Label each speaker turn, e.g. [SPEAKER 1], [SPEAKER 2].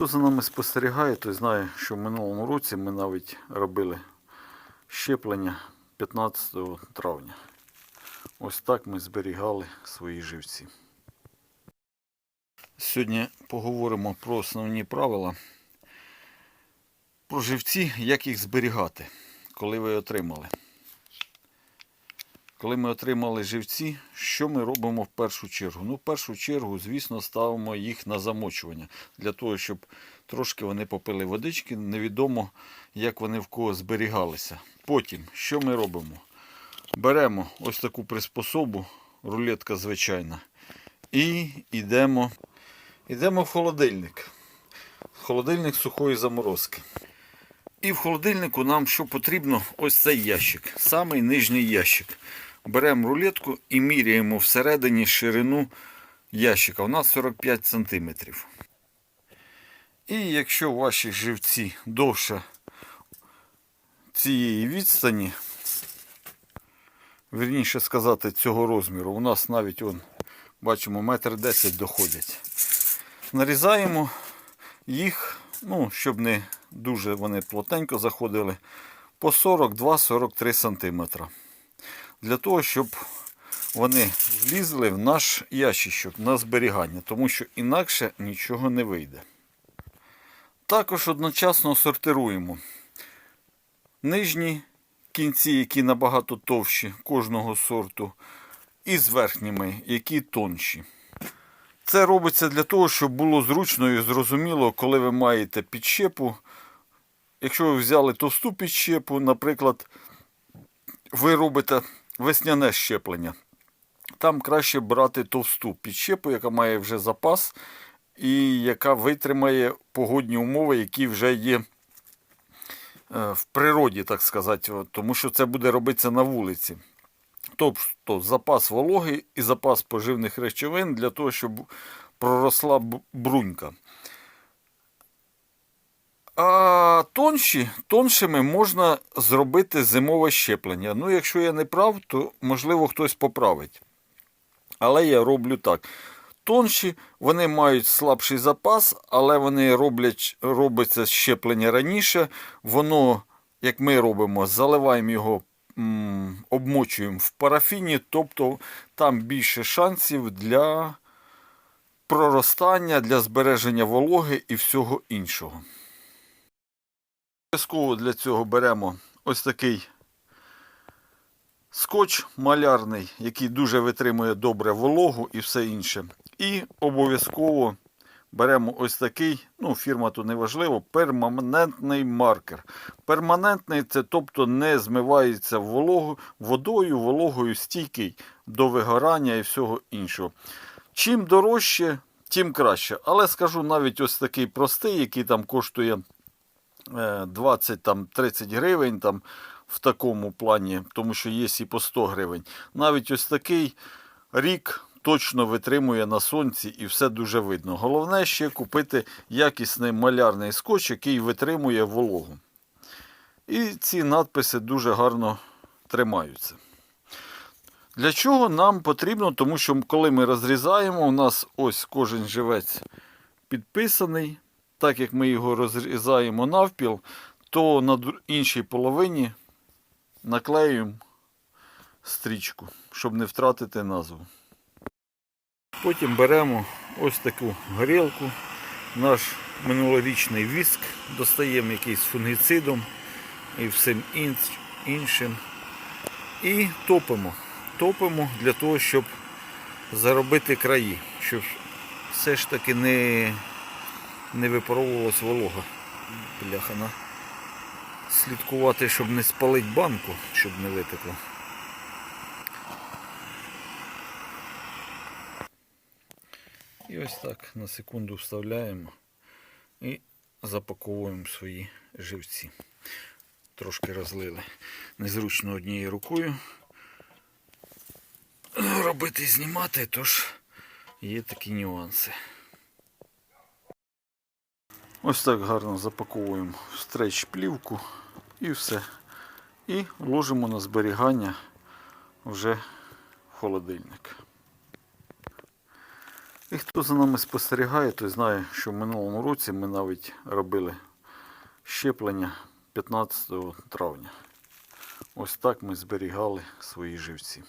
[SPEAKER 1] Хто за нами спостерігає, той знає, що в минулому році ми навіть робили щеплення 15 травня. Ось так ми зберігали свої живці. Сьогодні поговоримо про основні правила про живці, як їх зберігати, коли ви отримали. Коли ми отримали живці, що ми робимо в першу чергу? Ну, в першу чергу, звісно, ставимо їх на замочування, для того, щоб трошки вони попили водички, невідомо, як вони в кого зберігалися. Потім, що ми робимо? Беремо ось таку приспособу, рулетка звичайна, і йдемо, йдемо в холодильник. Холодильник сухої заморозки. І в холодильнику нам що потрібно? Ось цей ящик, самий нижній ящик. Беремо рулетку і міряємо всередині ширину ящика. У нас 45 см. І якщо ваші живці довше цієї відстані, вірніше сказати, цього розміру, у нас навіть он, бачимо, метр 10 доходять. Нарізаємо їх, ну, щоб не дуже вони плотненько заходили, по 42-43 см. Для того, щоб вони влізли в наш ящичок на зберігання, тому що інакше нічого не вийде. Також одночасно сортируємо нижні кінці, які набагато товщі кожного сорту, і з верхніми, які тонші. Це робиться для того, щоб було зручно і зрозуміло, коли ви маєте підщепу. Якщо ви взяли товсту підщепу, наприклад, ви робите весняне щеплення. Там краще брати товсту підщепу, яка має вже запас, і яка витримає погодні умови, які вже є е, в природі, так сказати, тому що це буде робитися на вулиці. Тобто запас вологи і запас поживних речовин для того, щоб проросла брунька. А тонші, тоншими можна зробити зимове щеплення. Ну, якщо я не прав, то можливо хтось поправить. Але я роблю так. Тонші, вони мають слабший запас, але вони роблять, робиться щеплення раніше. Воно, як ми робимо, заливаємо його, обмочуємо в парафіні, тобто там більше шансів для проростання, для збереження вологи і всього іншого. Обов'язково для цього беремо ось такий скотч малярний, який дуже витримує добре вологу і все інше. І обов'язково беремо ось такий, ну, фірма тут не важливо, перманентний маркер. Перманентний це тобто не змивається вологу, водою, вологою стійкий до вигорання і всього іншого. Чим дорожче, тим краще. Але скажу навіть ось такий простий, який там коштує 20-30 гривень там, в такому плані, тому що є і по 100 гривень. Навіть ось такий рік точно витримує на сонці і все дуже видно. Головне ще купити якісний малярний скотч, який витримує вологу. І ці надписи дуже гарно тримаються. Для чого нам потрібно? Тому що коли ми розрізаємо, у нас ось кожен живець підписаний. Так як ми його розрізаємо навпіл, то на іншій половині наклеюємо стрічку, щоб не втратити назву. Потім беремо ось таку горілку, наш минулорічний віск, достаємо якийсь фунгіцидом і всім іншим. І топимо. Топимо для того, щоб заробити краї, щоб все ж таки не, не випаровувалась волога. Бляхана. Слідкувати, щоб не спалити банку, щоб не витекло. І ось так на секунду вставляємо і запаковуємо свої живці. Трошки розлили. Незручно однією рукою робити і знімати, тож є такі нюанси. Ось так гарно запаковуємо в стреч плівку і все. І ложимо на зберігання вже в холодильник. І хто за нами спостерігає, той знає, що в минулому році ми навіть робили щеплення 15 травня. Ось так ми зберігали свої живці.